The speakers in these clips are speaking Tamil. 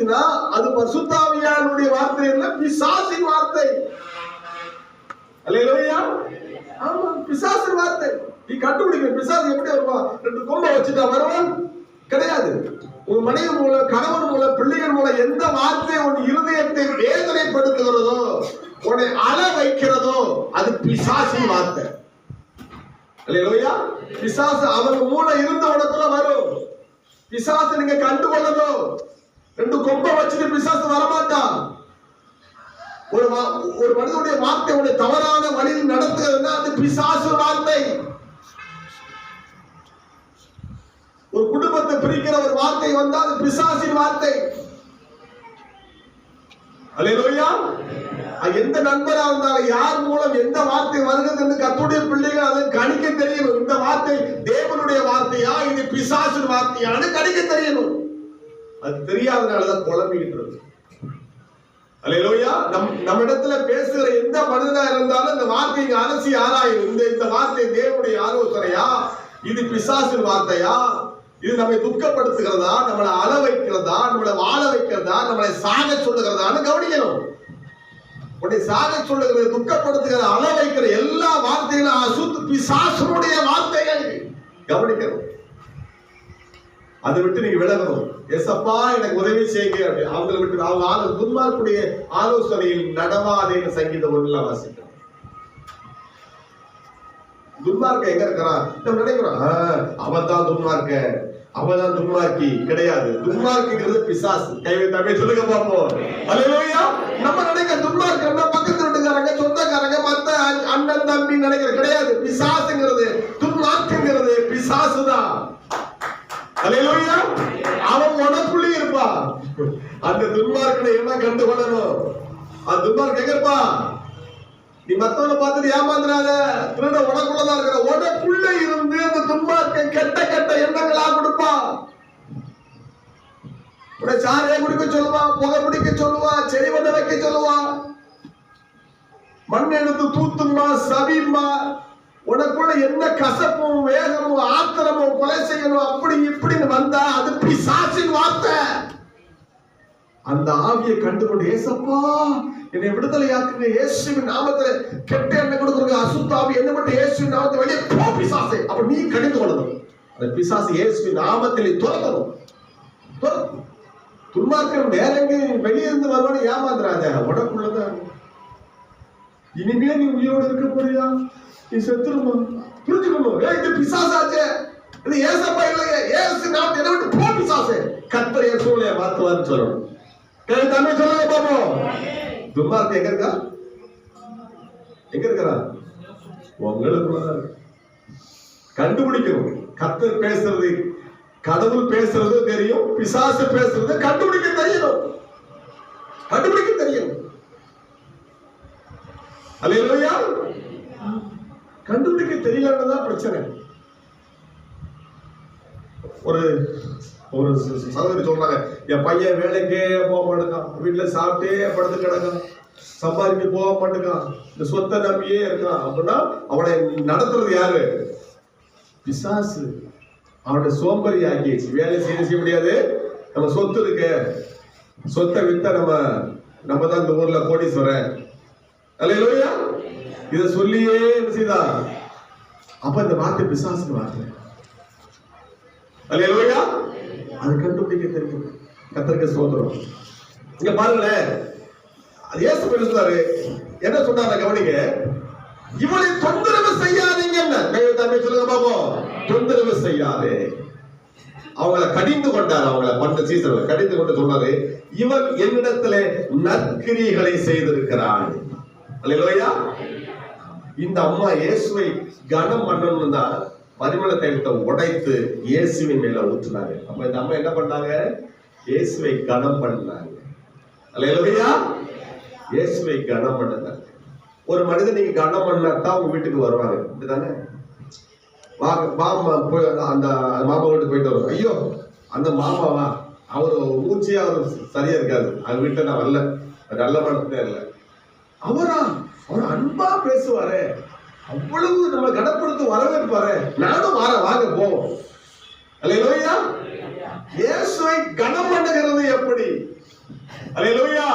வந்துச்சுன்னா அது பசுத்தாவியானுடைய வார்த்தை இல்ல பிசாசின் வார்த்தை. அல்லேலூயா? ஆமா பிசாசின் வார்த்தை. நீ கண்டுபிடிக்க பிசாசு எப்படி வருவான் ரெண்டு கொம்பை வச்சுட்டா வருவான்? கிடையாது. உன் மனைவி மூலம் கணவன் மூலம் பிள்ளைகள் மூலம் எந்த வார்த்தை உன் இருதயத்தை வேதனைப்படுத்துகிறதோ உன்னை அழ வைக்கிறதோ அது பிசாசின் வார்த்தை. இல்லையா பிசாசு அவங்க மூலம் இருந்த உனக்குள்ள வரும். பிசாசு நீங்க கண்டுகொள்ளணும். ரெண்டு கொம்பை வச்சுட்டு பிசாசு வரமாட்டான். ஒரு வா- ஒரு மனிதனுடைய வார்த்தை உடைய தவறான வழியில் நடத்துகிறதுனா அது பிசாசு வார்த்தை. ஒரு குடும்பத்தை பிரிக்கிற ஒரு வார்த்தை வந்தா அது பிசாசின் வார்த்தை. அல்லேலூயா. எந்த நண்பரா இருந்தாலும் யார் மூலம் எந்த வார்த்தை வருகிறது என்று கத்துடைய பிள்ளைகள் அதை கணிக்க தெரியணும் இந்த வார்த்தை தேவனுடைய வார்த்தையா? இது பிசாசின் வார்த்தையான்னு கணிக்க தெரியணும் அது தெரியாதனாலதான் குழம்பிக்கிட்டு இருக்கு அல்லேலூயா நம் நம்ம இடத்துல பேசுகிற எந்த மனிதனா இருந்தாலும் இந்த வார்த்தை இங்க அலசி ஆராயும். இந்த இந்த வார்த்தை தேவனுடைய ஆலோசனையா? இது பிசாசின் வார்த்தையா? இது நம்மை துக்கப்படுத்துகிறதா? நம்மளை அள வைக்கிறதா நம்மளை வாழ வைக்கிறதா? நம்மளை சாக சொல்லுகிறதான்னு கவனிக்கணும். உன்னை சாக சொல்லுகிறது துக்கப்படுத்துகிற அள வைக்கிற எல்லா வார்த்தைகளும் அசுத்து பிசாசனுடைய வார்த்தைகள். கவனிக்கணும். அதை விட்டு நீங்க விலகணும். எசப்பா எனக்கு உதவி செய்யுங்க அப்படி அவங்களை விட்டு அவங்க ஆளு துன்மார்க்குடைய ஆலோசனையில் நடவாதேன்னு சங்கீதம் ஒன்றுல வாசிக்கிறோம். துன்மார்க்க எங்க இருக்கிறான்? நம்ம நினைக்கிறோம் அவன் தான் துன்மார்க்க. அவன் தான் துன்மார்க்கி. கிடையாது. துன்மார்க்குங்கிறது பிசாசு. கைவை தமிழ் சொல்லுங்க பார்ப்போம். அல்லேலூயா நம்ம நினைக்க துன்மார்க்கம்னா பக்கத்து வீட்டுக்காரங்க சொந்தக்காரங்க மத்த அண்ணன் தம்பி நினைக்கிற கிடையாது. பிசாசுங்கிறது துன்மார்க்குங்கிறது பிசாசு தான் அல்லேலூயா அந்த துன்மார்க்கனை என்ன கண்டு கொள்ளணும் அந்த துன்மார்க்க எங்க நீ மத்தவனை பார்த்துட்டு ஏமாந்துறாத. திருட உனக்குள்ளதான் இருக்கிற உனக்குள்ள இருந்து அந்த துன்மார்க்க கெட்ட கெட்ட எண்ணங்களா கொடுப்பான். உன்னை சாரையை குடிக்க சொல்லுவான் புகை பிடிக்க சொல்லுவான் செடி வைக்க சொல்லுவான். மண் எடுத்து தூத்துமா சபிமா உனக்குள்ள என்ன கசப்பும் வேகமும் ஆத்திரமும் கொலை செய்யணும் அப்படி இப்படின்னு வந்தா அது பிசாசின் அந்த ஆவியை கண்டுகொண்டு ஏசப்பா என்னை விடுதலை ஆக்குங்க இயேசுவின் நாமத்துல கெட்ட எண்ணெய் கொடுக்குறங்க அசுத்த ஆவி என்ன மட்டும் இயேசுவின் நாமத்தை வெளியே போ பிசாசே. அப்ப நீ கடிந்து கொள்ளணும். அந்த பிசாசு இயேசுவின் நாமத்திலே துரத்தணும். துரத்தணும். துன்மார்க்கன் வேற எங்கேயும் வெளியே இருந்து வருவானு ஏமாந்துறாத உடம்புள்ளதான் இனிமே நீ உயிரோடு இருக்க போறியா? நீ செத்துருமா? புரிஞ்சுக்கணும். ஏ இது பிசாசாச்சே. இது ஏசப்பா இல்லையே. ஏசு நாமத்தை என்ன விட்டு போ பிசாசே. கத்தர் சூழ்நிலையை மாத்துவான்னு சொல்லணும். தமிழ் சொல்லுங்க பாப்போம். துன்மார்க்கு எங்க இருக்கா? எங்க இருக்கிறா? உங்களுக்குள்ளதான் கண்டுபிடிக்கணும். கத்தர் பேசுறது கடவுள் பேசுறது தெரியும் பிசாசு பேசுறது கண்டுபிடிக்க தெரியணும். கண்டுபிடிக்க தெரியணும். அல்லேலூயா. கண்டுபிடிக்க தெரியலன்றதான் பிரச்சனை. ஒரு ஒரு சகோதரி சொல்றாங்க என் பையன் வேலைக்கே போக மாட்டேங்கான் வீட்டுல சாப்பிட்டே படுத்து கிடக்கான் சம்பாதிக்க போக மாட்டேங்கான் இந்த சொத்தை நம்பியே இருக்கான் அப்படின்னா அவனை நடத்துறது யாரு? பிசாசு. அவனை சோம்பேறி ஆக்கிடுச்சு. வேலை செய்ய செய்ய முடியாது. நம்ம சொத்து இருக்கு. சொத்தை வித்தா நம்ம நம்ம தான் இந்த ஊர்ல கோடீஸ்வரன். இல்லையா இதை சொல்லியே என்ன செய்தா அப்ப இந்த வார்த்தை பிசாசுன்னு வார்த்தை. அல்லேலூயா அது கண்டுபிடிக்க தெரியும். கத்திரிக்க சோதரம் இங்க பாருங்களேன். அது ஏசு பேசுறாரு என்ன சொன்னாங்க கவனிங்க. இவளை தொந்தரவு செய்யாதீங்க தமிழ் சொல்லுங்க பாப்போம். தொந்தரவு செய்யாதே. அவங்கள கடிந்து கொண்டார். அவங்கள பண்ட சீசர்களை கடிந்து கொண்டு சொன்னாரு. இவன் என்னிடத்துல நற்கிரிகளை செய்திருக்கிறான். அல்லேலூயா இந்த அம்மா இயேசுவை கனம் பண்ணணும் தான் பரிமள தைலத்தை உடைத்து இயேசுவின் மேல ஊற்றினாங்க. அப்ப இந்த அம்மா என்ன பண்ணாங்க? இயேசுவை கனம் பண்ணாங்க அல்லேலூயா இயேசுவை கனம் பண்ணாங்க ஒரு மனிதன் நீங்க கனம் பண்ணாதான் உங்க வீட்டுக்கு வருவாங்க இப்படிதானே மாமா போய் அந்த- மாமா வீட்டுக்கு போயிட்டு வருவோம் ஐயோ அந்த மாமாவா? அவர் மூச்சே அவர் சரியா இருக்காது. அவர் வீட்டை நான் வரல. நல்ல மனசுல இல்லை. அவரா? அவர் அன்பா பேசுவாரு. அவ்வளவு நம்ம கடப்படுத்து வரவேற்பாரு நானும் வார வாங்க போவோம். அல்லேலூயா. இயேசுவை கனம் பண்ணுகிறது எப்படி? அல்லேலூயா.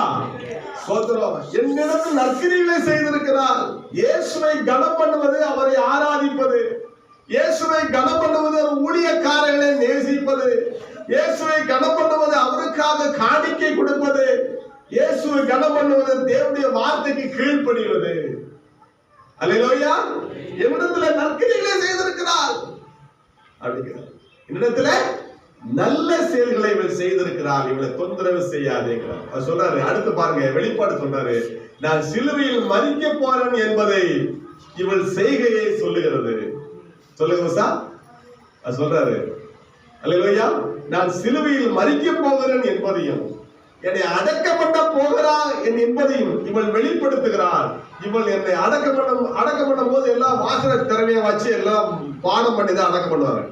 சோத்திரம். என்னிடத்தில் நற்கிரிகளை செய்திருக்கிறார். இயேசுவை கனம் பண்ணுவது அவரை ஆராதிப்பது. இயேசுவை கனம் பண்ணுவது ஊழியக்காரர்களை நேசிப்பது. இயேசுவை கனம் பண்ணுவது அவருக்காக காணிக்கை கொடுப்பது. இயேசுவை கனம் பண்ணுவது தேவனுடைய வார்த்தைக்கு கீழ்ப்படிவது. அல்லேலூயா என்னிடத்துல நற்கிரிகளை செய்திருக்கிறார். அப்படிங்கிறார். என்னிடத்துல நல்ல செயல்களை இவள் செய்திருக்கிறாள் இவளை தொந்தரவு செய்யாதேங்கிறார் அவர் சொல்றாரு அடுத்து பாருங்க வெளிப்பாடு சொல்றாரு. நான் சிலுவையில் மறிக்க போறேன் என்பதை இவள் செய்கையை சொல்லுகிறது. சொல்லுங்க சார் சொல்றாரு அல்லையா நான் சிலுவையில் மறிக்க போகிறேன் என்பதையும். என்னை அடக்க பண்ண போகிறாள் என் என்பதையும் இவள் வெளிப்படுத்துகிறாள். இவள் என்னை அடக்கம் பண்ண அடக்கம் பண்ணும் போது எல்லாம் வாசன திறமையை வச்சு எல்லாம் பாடம் பண்ணி தான் அடக்கம் பண்ணுவாங்க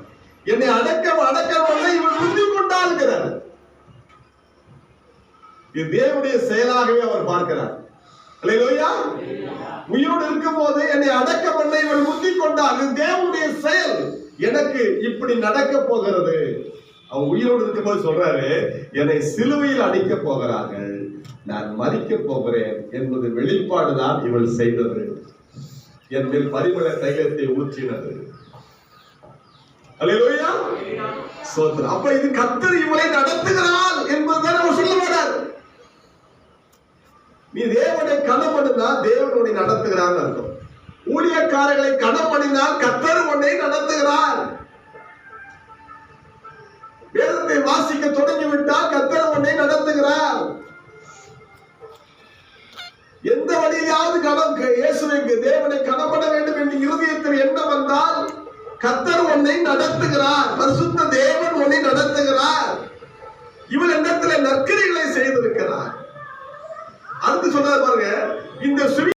என்னை அடக்கம் அடக்க பண்ண இவள் புத்தி கொண்டாள்கிறார் இது தேவனுடைய செயலாகவே அவர் பார்க்கிறார். அல்லையா உயிரோடு இருக்கும் போது என்னை அடக்க பண்ண இவள் முந்தி கொண்டாள். இது தேவனுடைய செயல். எனக்கு இப்படி நடக்க போகிறது. அவன் உயிரோடு இருக்கும்போது சொல்றாரு என்னை சிலுவையில் அடிக்க போகிறார்கள். நான் மறிக்க போகிறேன் என்பது வெளிப்பாடுதான் இவள் செய்தது. என் மேல் பரிமள தைலத்தை ஊற்றினது. அப்ப இது கத்தர் இவளை நடத்துகிறாள் என்பதுதான் அவர் சொல்ல மாட்டார் நீ தேவனை கனம் தேவனுடைய தேவன் நடத்துகிறான்னு அர்த்தம். ஊழியக்காரர்களை கனம் பண்ணினால் கத்தர் எந்த வழியிலாவது தேவனை கனப்பட வேண்டும் என்று இருதயத்தில் எண்ணம் வந்தால் கத்தர் உன்னை நடத்துகிறார். பரிசுத்த தேவன் உன்னை நடத்துகிறார். இவள் இடத்துல நற்கரிகளை செய்திருக்கிறார். அடுத்து சொன்னார் பாருங்க இந்த சுவி